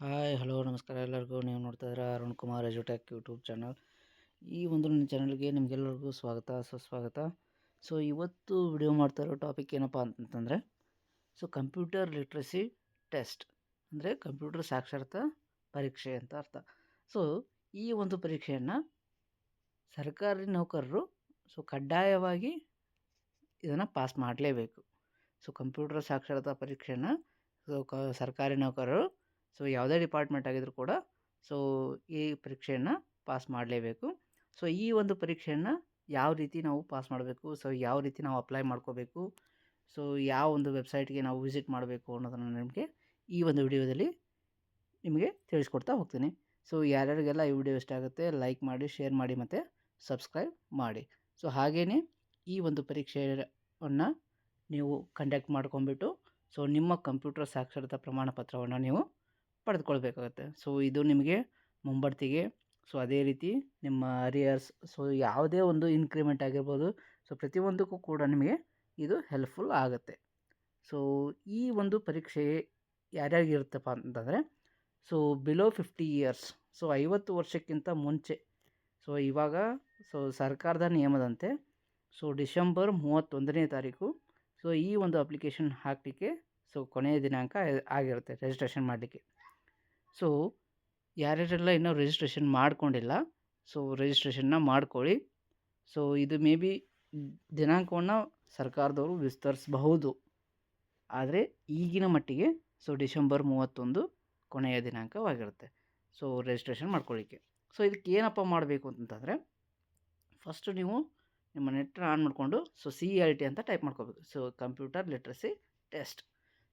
Hi, hello, ನಮಸ್ಕಾರ ಎಲ್ಲರಿಗೂ. ನೀವು ನೋಡ್ತಾ ಇದ್ದೀರಾ ಅರುಣ್ ಕುಮಾರ್ ಎಜುಟೆಕ್ ಯೂಟ್ಯೂಬ್ ಚಾನಲ್. ಈ ಒಂದು ನನ್ನ ಚಾನಲ್ಗೆ ನಿಮಗೆಲ್ಲರಿಗೂ ಸ್ವಾಗತ, ಸುಸ್ವಾಗತ. ಸೊ ಇವತ್ತು ವಿಡಿಯೋ ಮಾಡ್ತಾ ಇರೋ ಟಾಪಿಕ್ ಏನಪ್ಪ ಅಂತಂದರೆ ಸೊ ಕಂಪ್ಯೂಟರ್ ಲಿಟ್ರಸಿ ಟೆಸ್ಟ್ ಅಂದರೆ ಕಂಪ್ಯೂಟರ್ ಸಾಕ್ಷರತಾ ಪರೀಕ್ಷೆ ಅಂತ ಅರ್ಥ. ಸೊ ಈ ಒಂದು ಪರೀಕ್ಷೆಯನ್ನು ಸರ್ಕಾರಿ ನೌಕರರು ಸೊ ಕಡ್ಡಾಯವಾಗಿ ಇದನ್ನು ಪಾಸ್ ಮಾಡಲೇಬೇಕು. ಸೊ ಕಂಪ್ಯೂಟರ್ ಸಾಕ್ಷರತಾ ಪರೀಕ್ಷೆಯನ್ನು ಸರ್ಕಾರಿ ನೌಕರರು ಸೊ, ಯಾವುದೇ ಡಿಪಾರ್ಟ್ಮೆಂಟ್ ಆಗಿದ್ರೂ ಕೂಡ ಸೊ, ಈ ಪರೀಕ್ಷೆಯನ್ನು ಪಾಸ್ ಮಾಡಲೇಬೇಕು. ಸೊ, ಈ ಒಂದು ಪರೀಕ್ಷೆಯನ್ನು ಯಾವ ರೀತಿ ನಾವು ಪಾಸ್ ಮಾಡಬೇಕು? ಸೊ, ಯಾವ ರೀತಿ ನಾವು ಅಪ್ಲೈ ಮಾಡ್ಕೋಬೇಕು? ಸೊ, ಯಾವ ಒಂದು ವೆಬ್ಸೈಟ್ಗೆ ನಾವು ವಿಸಿಟ್ ಮಾಡಬೇಕು ಅನ್ನೋದನ್ನು ನಿಮಗೆ ಈ ಒಂದು ವಿಡಿಯೋದಲ್ಲಿ ನಿಮಗೆ ತಿಳಿಸ್ಕೊಡ್ತಾ ಹೋಗ್ತೀನಿ. ಸೊ, ಯಾರ್ಯಾರಿಗೆಲ್ಲ ಈ ವಿಡಿಯೋ ಇಷ್ಟ ಆಗುತ್ತೆ ಲೈಕ್ ಮಾಡಿ, ಶೇರ್ ಮಾಡಿ ಮತ್ತು ಸಬ್ಸ್ಕ್ರೈಬ್ ಮಾಡಿ. ಸೊ ಹಾಗೆಯೇ ಈ ಒಂದು ಪರೀಕ್ಷೆಯನ್ನು ನೀವು ಕಂಡಕ್ಟ್ ಮಾಡ್ಕೊಂಬಿಟ್ಟು ಸೊ, ನಿಮ್ಮ ಕಂಪ್ಯೂಟರ್ ಸಾಕ್ಷರತಾ ಪ್ರಮಾಣ ಪತ್ರವನ್ನು ನೀವು ಪಡೆದುಕೊಳ್ಬೇಕಾಗತ್ತೆ. ಸೊ, ಇದು ನಿಮಗೆ ಮುಂಬಡ್ತಿಗೆ, ಸೊ, ಅದೇ ರೀತಿ ನಿಮ್ಮ ಅರಿಯರ್ಸ್, ಸೊ, ಯಾವುದೇ ಒಂದು ಇನ್ಕ್ರಿಮೆಂಟ್ ಆಗಿರ್ಬೋದು, ಸೊ, ಪ್ರತಿಯೊಂದಕ್ಕೂ ಕೂಡ ನಿಮಗೆ ಇದು ಹೆಲ್ಪ್ಫುಲ್ ಆಗುತ್ತೆ. ಸೊ, ಈ ಒಂದು ಪರೀಕ್ಷೆ ಯಾರ್ಯಾರಿಗಿರುತ್ತಪ್ಪ ಅಂತಂದರೆ, so below fifty years so, ಐವತ್ತು ವರ್ಷಕ್ಕಿಂತ ಮುಂಚೆ, ಸೊ, ಇವಾಗ, ಸೊ, ಸರ್ಕಾರದ ನಿಯಮದಂತೆ, ಸೊ, ಡಿಸೆಂಬರ್ ಮೂವತ್ತೊಂದನೇ ತಾರೀಕು, ಸೊ, ಈ ಒಂದು ಅಪ್ಲಿಕೇಶನ್ ಹಾಕಲಿಕ್ಕೆ, ಸೊ, ಕೊನೆಯ ದಿನಾಂಕ ಆಗಿರುತ್ತೆ, ರಿಜಿಸ್ಟ್ರೇಷನ್ ಮಾಡಲಿಕ್ಕೆ. ಸೊ, ಯಾರ್ಯಾರೆಲ್ಲ ಇನ್ನೂ ರಿಜಿಸ್ಟ್ರೇಷನ್ ಮಾಡ್ಕೊಂಡಿಲ್ಲ, ಸೊ ರಿಜಿಸ್ಟ್ರೇಷನ್ನ ಮಾಡ್ಕೊಳ್ಳಿ. ಸೊ, ಇದು ಮೇ ಬಿ ದಿನಾಂಕವನ್ನು ಸರ್ಕಾರದವರು ವಿಸ್ತರಿಸಬಹುದು. ಆದರೆ, ಈಗಿನ ಮಟ್ಟಿಗೆ, ಸೊ, ಡಿಸೆಂಬರ್ ಮೂವತ್ತೊಂದು ಕೊನೆಯ ದಿನಾಂಕವಾಗಿರುತ್ತೆ. ಸೊ ರಿಜಿಸ್ಟ್ರೇಷನ್ ಮಾಡ್ಕೊಳ್ಳಿಕ್ಕೆ. ಸೊ, ಇದಕ್ಕೆ ಏನಪ್ಪ ಮಾಡಬೇಕು ಅಂತಂದರೆ ಫಸ್ಟು ನೀವು ನಿಮ್ಮ ನೆಟ್ನ ಆನ್ ಮಾಡಿಕೊಂಡು, ಸೊ ಸಿ ಎಲ್ ಟಿ ಅಂತ ಟೈಪ್ ಮಾಡ್ಕೋಬೇಕು so, computer literacy test.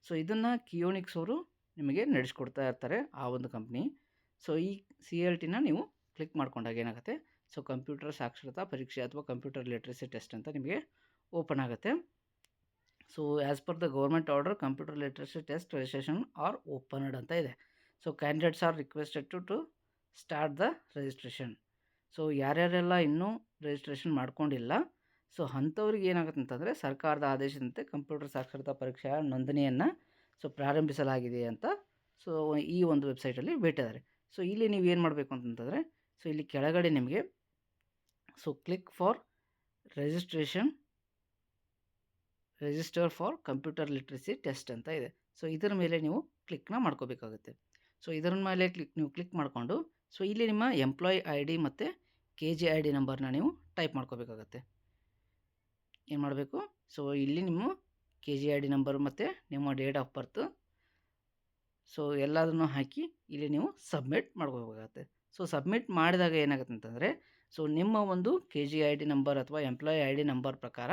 So, ಇದನ್ನು ಕಿಯೋನಿಕ್ಸ್ ಅವರು ನಿಮಗೆ ನಡೆಸ್ಕೊಡ್ತಾ ಇರ್ತಾರೆ ಆ ಒಂದು ಕಂಪ್ನಿ. ಸೊ, ಈ ಸಿ ಎಲ್ ಟಿನ ನೀವು ಕ್ಲಿಕ್ ಮಾಡ್ಕೊಂಡಾಗ ಏನಾಗುತ್ತೆ? ಸೊ, ಕಂಪ್ಯೂಟರ್ ಸಾಕ್ಷರತಾ ಪರೀಕ್ಷೆ ಅಥವಾ ಕಂಪ್ಯೂಟರ್ ಲಿಟ್ರಸಿ ಟೆಸ್ಟ್ ಅಂತ ನಿಮಗೆ ಓಪನ್ ಆಗುತ್ತೆ. So as per the government order computer literacy test registration are opened ಅಂತ ಇದೆ. So candidates are requested to to start the registration so, ಯಾರ್ಯಾರೆಲ್ಲ ಇನ್ನೂ ರಿಜಿಸ್ಟ್ರೇಷನ್ ಮಾಡ್ಕೊಂಡಿಲ್ಲ, ಸೊ, ಅಂಥವ್ರಿಗೆ ಏನಾಗುತ್ತೆ ಅಂತಂದರೆ ಸರ್ಕಾರದ ಆದೇಶದಂತೆ ಕಂಪ್ಯೂಟರ್ ಸಾಕ್ಷರತಾ ಪರೀಕ್ಷೆಯ ನೋಂದಣಿಯನ್ನು ಸೊ ಪ್ರಾರಂಭಿಸಲಾಗಿದೆ ಅಂತ ಸೊ ಈ ಒಂದು ವೆಬ್ಸೈಟಲ್ಲಿ ಬಿಟ್ಟಿದ್ದಾರೆ. ಸೊ ಇಲ್ಲಿ ನೀವು ಏನು ಮಾಡಬೇಕು ಅಂತಂದರೆ ಸೊ ಇಲ್ಲಿ ಕೆಳಗಡೆ ನಿಮಗೆ, so click for registration, register for computer literacy test ಅಂತ ಇದೆ. ಸೊ ಇದರ ಮೇಲೆ ನೀವು ಕ್ಲಿಕ್ನ ಮಾಡ್ಕೋಬೇಕಾಗುತ್ತೆ. ಸೊ ಇದರ ಮೇಲೆ ಕ್ಲಿಕ್, ನೀವು ಕ್ಲಿಕ್ ಮಾಡಿಕೊಂಡು, ಸೊ ಇಲ್ಲಿ ನಿಮ್ಮ ಎಂಪ್ಲಾಯ್ ಐ ಡಿ ಮತ್ತು ಕೆ ಜಿ ಐ ಡಿ ನಂಬರ್ನ ನೀವು ಟೈಪ್ ಮಾಡ್ಕೋಬೇಕಾಗತ್ತೆ. ಏನು ಮಾಡಬೇಕು? ಸೊ ಇಲ್ಲಿ ನಿಮ್ಮ K G I D number ಮತ್ತು ನಿಮ್ಮ ಡೇಟ್ ಆಫ್ ಬರ್ತ್. ಸೊ, ಎಲ್ಲದನ್ನು ಹಾಕಿ ಇಲ್ಲಿ ನೀವು ಸಬ್ಮಿಟ್ ಮಾಡ್ಕೋಬೇಕಾಗತ್ತೆ. ಸೊ, ಸಬ್ಮಿಟ್ ಮಾಡಿದಾಗ ಏನಾಗುತ್ತೆ ಅಂತಂದರೆ, ಸೊ, ನಿಮ್ಮ ಒಂದು K G I D number ಅಥವಾ ಎಂಪ್ಲಾಯ್ ಐ ಡಿ ನಂಬರ್ ಪ್ರಕಾರ,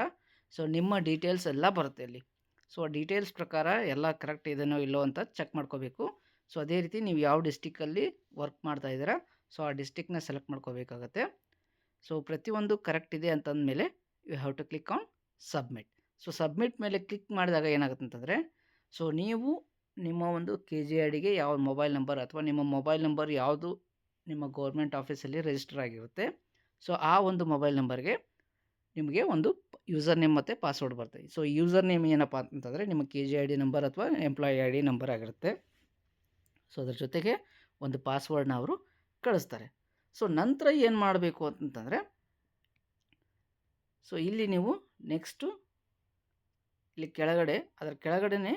ಸೊ, ನಿಮ್ಮ ಡೀಟೇಲ್ಸ್ ಎಲ್ಲ ಬರುತ್ತೆ ಇಲ್ಲಿ. ಸೊ ಆ ಡೀಟೇಲ್ಸ್ ಪ್ರಕಾರ ಎಲ್ಲ ಕರೆಕ್ಟ್ ಇದೆಯೋ ಇಲ್ಲೋ ಅಂತ ಚೆಕ್ ಮಾಡ್ಕೋಬೇಕು. ಸೊ, ಅದೇ ರೀತಿ ನೀವು ಯಾವ ಡಿಸ್ಟಿಕ್ಕಲ್ಲಿ ವರ್ಕ್ ಮಾಡ್ತಾ ಇದ್ದೀರಾ, ಸೊ, ಆ ಡಿಸ್ಟಿಕ್ನ ಸೆಲೆಕ್ಟ್ ಮಾಡ್ಕೋಬೇಕಾಗತ್ತೆ. ಸೊ, ಪ್ರತಿಯೊಂದು ಕರೆಕ್ಟ್ ಇದೆ ಅಂತಂದಮೇಲೆ, you have to click on submit. So, submit ಮೇಲೆ ಕ್ಲಿಕ್ ಮಾಡಿದಾಗ ಏನಾಗುತ್ತೆ ಅಂತಂದರೆ ಸೊ, ನೀವು ನಿಮ್ಮ ಒಂದು ಕೆ ಜಿ ಐ ಡಿಗೆ ಯಾವ ಮೊಬೈಲ್ ನಂಬರ್ ಅಥವಾ ನಿಮ್ಮ ಮೊಬೈಲ್ ನಂಬರ್ ಯಾವುದು ನಿಮ್ಮ ಗೌರ್ಮೆಂಟ್ ಆಫೀಸಲ್ಲಿ ರಿಜಿಸ್ಟರ್ ಆಗಿರುತ್ತೆ. ಸೊ, ಆ ಒಂದು ಮೊಬೈಲ್ ನಂಬರ್ಗೆ ನಿಮಗೆ ಒಂದು ಯೂಸರ್ ನೇಮ್ ಮತ್ತು ಪಾಸ್ವರ್ಡ್ ಬರ್ತದೆ ಸೊ, ಯೂಸರ್ ನೇಮ್ ಏನಪ್ಪ ಅಂತಂದರೆ ನಿಮ್ಮ K G I D number ಅಥವಾ ಎಂಪ್ಲಾಯಿ ಐ ಡಿ ನಂಬರ್ ಆಗಿರುತ್ತೆ. ಸೊ, ಅದ್ರ ಜೊತೆಗೆ ಒಂದು ಪಾಸ್ವರ್ಡ್ನ ಅವರು ಕಳಿಸ್ತಾರೆ. ಸೊ, ನಂತರ ಏನು ಮಾಡಬೇಕು ಅಂತಂದರೆ ಸೊ, ಇಲ್ಲಿ ನೀವು ನೆಕ್ಸ್ಟು ಇಲ್ಲಿ ಕೆಳಗಡೆ, ಅದರ ಕೆಳಗಡೆನೆ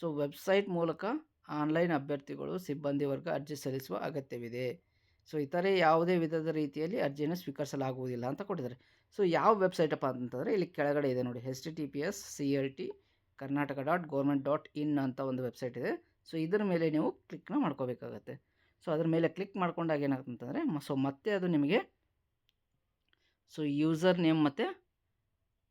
ಸೊ, ವೆಬ್ಸೈಟ್ ಮೂಲಕ ಆನ್ಲೈನ್ ಅಭ್ಯರ್ಥಿಗಳು, ಸಿಬ್ಬಂದಿ ವರ್ಗ ಅರ್ಜಿ ಸಲ್ಲಿಸುವ ಅಗತ್ಯವಿದೆ. ಸೊ ಇತರೆ ಯಾವುದೇ ವಿಧದ ರೀತಿಯಲ್ಲಿ ಅರ್ಜಿಯನ್ನು ಸ್ವೀಕರಿಸಲಾಗುವುದಿಲ್ಲ ಅಂತ ಕೊಟ್ಟಿದ್ದಾರೆ. ಸೊ, ಯಾವ ವೆಬ್ಸೈಟಪ್ಪ ಅಂತಂದರೆ, ಇಲ್ಲಿ ಕೆಳಗಡೆ ಇದೆ ನೋಡಿ S T T P S, C L T, Karnataka dot government dot in ಅಂತ ಒಂದು ವೆಬ್ಸೈಟ್ ಇದೆ. ಸೊ, ಇದರ ಮೇಲೆ ನೀವು ಕ್ಲಿಕ್ನ ಮಾಡ್ಕೋಬೇಕಾಗತ್ತೆ. ಸೊ, ಅದರ ಮೇಲೆ ಕ್ಲಿಕ್ ಮಾಡ್ಕೊಂಡಾಗ ಏನಾಗುತ್ತೆ ಅಂತಂದರೆ ಸೊ, ಮತ್ತೆ ಅದು ನಿಮಗೆ ಸೊ, ಯೂಸರ್ ನೇಮ್ ಮತ್ತು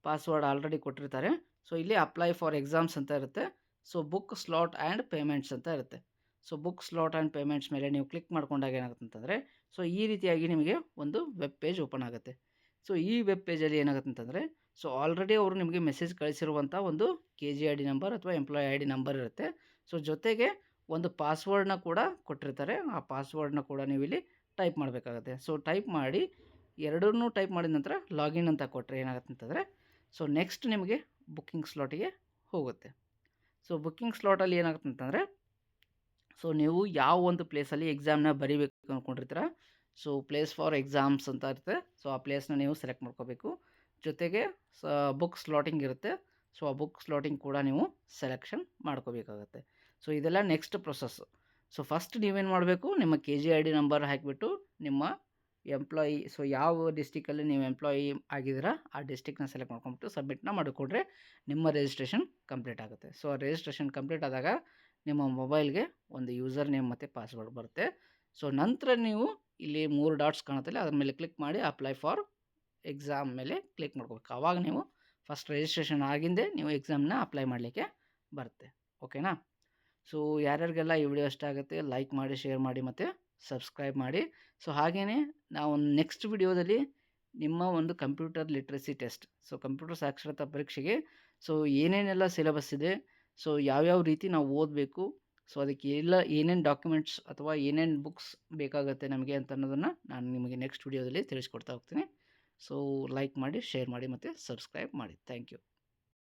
ಪಾಸ್ವರ್ಡ್ ಆಲ್ರೆಡಿ ಕೊಟ್ಟಿರ್ತಾರೆ. ಸೊ, ಇಲ್ಲಿ ಅಪ್ಲೈ ಫಾರ್ ಎಕ್ಸಾಮ್ಸ್ ಅಂತ ಇರುತ್ತೆ. So, book slot and payments ಅಂತ ಇರುತ್ತೆ. So, book slot and payments ಮೇಲೆ ನೀವು ಕ್ಲಿಕ್ ಮಾಡ್ಕೊಂಡಾಗ ಏನಾಗುತ್ತೆ ಅಂತಂದರೆ, ಸೊ, ಈ ರೀತಿಯಾಗಿ ನಿಮಗೆ ಒಂದು ವೆಬ್ ಪೇಜ್ ಓಪನ್ ಆಗುತ್ತೆ. ಸೊ, ಈ ವೆಬ್ ಪೇಜಲ್ಲಿ ಏನಾಗುತ್ತೆ ಅಂತಂದರೆ, ಸೊ, ಆಲ್ರೆಡಿ ಅವರು ನಿಮಗೆ ಮೆಸೇಜ್ ಕಳಿಸಿರುವಂಥ ಒಂದು K G I D number ಅಥವಾ ಎಂಪ್ಲಾಯ್ ಐ ಡಿ ನಂಬರ್ ಇರುತ್ತೆ. ಸೊ, ಜೊತೆಗೆ ಒಂದು ಪಾಸ್ವರ್ಡ್ನ ಕೂಡ ಕೊಟ್ಟಿರ್ತಾರೆ. ಆ ಪಾಸ್ವರ್ಡ್ನ ಕೂಡ ನೀವು ಇಲ್ಲಿ ಟೈಪ್ ಮಾಡಬೇಕಾಗುತ್ತೆ. ಸೊ, ಟೈಪ್ ಮಾಡಿ, ಎರಡನ್ನೂ ಟೈಪ್ ಮಾಡಿದ ನಂತರ ಲಾಗಿನ್ ಅಂತ ಕೊಟ್ಟರೆ ಏನಾಗುತ್ತೆ ಅಂತಂದರೆ, ಸೊ, ನೆಕ್ಸ್ಟ್ ನಿಮಗೆ ಬುಕ್ಕಿಂಗ್ ಸ್ಲಾಟಿಗೆ ಹೋಗುತ್ತೆ. ಸೊ ಬುಕ್ಕಿಂಗ್ ಸ್ಲಾಟಲ್ಲಿ ಏನಾಗುತ್ತೆ ಅಂತಂದರೆ ಸೊ ನೀವು ಯಾವ ಒಂದು ಪ್ಲೇಸಲ್ಲಿ ಎಕ್ಸಾಮ್ನ ಬರಿಬೇಕು ಅಂದ್ಕೊಂಡಿರ್ತೀರ ಸೊ ಪ್ಲೇಸ್ ಫಾರ್ ಎಕ್ಸಾಮ್ಸ್ ಅಂತ ಇರುತ್ತೆ. ಸೊ ಆ ಪ್ಲೇಸ್ನ ನೀವು ಸೆಲೆಕ್ಟ್ ಮಾಡ್ಕೋಬೇಕು. ಜೊತೆಗೆ, ಸ ಬುಕ್ ಸ್ಲಾಟಿಂಗ್ ಇರುತ್ತೆ. ಸೊ ಆ ಬುಕ್ ಸ್ಲಾಟಿಂಗ್ ಕೂಡ ನೀವು ಸೆಲೆಕ್ಷನ್ ಮಾಡ್ಕೋಬೇಕಾಗತ್ತೆ. ಸೊ ಇದೆಲ್ಲ ನೆಕ್ಸ್ಟ್ ಪ್ರೊಸೆಸ್ಸು ಸೊ ಫಸ್ಟ್ ನೀವೇನು ಮಾಡಬೇಕು, ನಿಮ್ಮ K G I D number ಹಾಕಿಬಿಟ್ಟು ನಿಮ್ಮ ಎಂಪ್ಲಾಯಿ ಸೊ ಯಾವ ಡಿಸ್ಟಿಕಲ್ಲಿ ನೀವು ಎಂಪ್ಲಾಯಿ ಆಗಿದ್ದೀರಾ, ಆ ಡಿಸ್ಟಿಕ್ನ ಸೆಲೆಕ್ಟ್ ಮಾಡ್ಕೊಂಬಿಟ್ಟು ಸಬ್ಮಿಟ್ನ ಮಾಡಿಕೊಡ್ರೆ ನಿಮ್ಮ ರಿಜಿಸ್ಟ್ರೇಷನ್ ಕಂಪ್ಲೀಟ್ ಆಗುತ್ತೆ. ಸೊ ರಿಜಿಸ್ಟ್ರೇಷನ್ ಕಂಪ್ಲೀಟ್ ಆದಾಗ ನಿಮ್ಮ ಮೊಬೈಲ್ಗೆ ಒಂದು ಯೂಸರ್ ನೇಮ್ ಮತ್ತು ಪಾಸ್ವರ್ಡ್ ಬರುತ್ತೆ. ಸೊ ನಂತರ ನೀವು ಇಲ್ಲಿ ಮೂರು ಡಾಟ್ಸ್ ಕಾಣುತ್ತಲ್ಲ, ಅದ್ರ ಮೇಲೆ ಕ್ಲಿಕ್ ಮಾಡಿ ಅಪ್ಲೈ ಫಾರ್ ಎಕ್ಸಾಮ್ ಮೇಲೆ ಕ್ಲಿಕ್ ಮಾಡ್ಕೋಬೇಕು. ಆವಾಗ ನೀವು ಫಸ್ಟ್ ರಿಜಿಸ್ಟ್ರೇಷನ್ ಆಗಿಂದೆ ನೀವು ಎಕ್ಸಾಮ್ನ ಅಪ್ಲೈ ಮಾಡಲಿಕ್ಕೆ ಬರುತ್ತೆ. ಓಕೆನಾ ಸೊ ಯಾರ್ಯಾರಿಗೆಲ್ಲ ಈ ವಿಡಿಯೋ ಇಷ್ಟ ಆಗುತ್ತೆ ಲೈಕ್ ಮಾಡಿ ಶೇರ್ ಮಾಡಿ ಮತ್ತು ಸಬ್ಸ್ಕ್ರೈಬ್ ಮಾಡಿ. ಸೊ ಹಾಗೇ ನಾವು ನೆಕ್ಸ್ಟ್ ವಿಡಿಯೋದಲ್ಲಿ ನಿಮ್ಮ ಒಂದು computer literacy test. So, computer ಸಾಕ್ಷರತಾ ಪರೀಕ್ಷೆಗೆ ಸೊ, ಏನೇನೆಲ್ಲ ಸಿಲೆಬಸ್ ಇದೆ. ಸೊ, ಯಾವ್ಯಾವ ರೀತಿ ನಾವು ಓದಬೇಕು. ಸೊ, ಅದಕ್ಕೆ ಎಲ್ಲ ಏನೇನು ಡಾಕ್ಯುಮೆಂಟ್ಸ್ ಅಥವಾ ಏನೇನು ಬುಕ್ಸ್ ಬೇಕಾಗುತ್ತೆ ನಮಗೆ ಅಂತ ಅನ್ನೋದನ್ನು ನಾನು ನಿಮಗೆ ನೆಕ್ಸ್ಟ್ ವಿಡಿಯೋದಲ್ಲಿ ತಿಳಿಸ್ಕೊಡ್ತಾ ಹೋಗ್ತೀನಿ. ಸೊ, ಲೈಕ್ ಮಾಡಿ, ಶೇರ್ ಮಾಡಿ ಮತ್ತು ಸಬ್ಸ್ಕ್ರೈಬ್ ಮಾಡಿ. Thank you.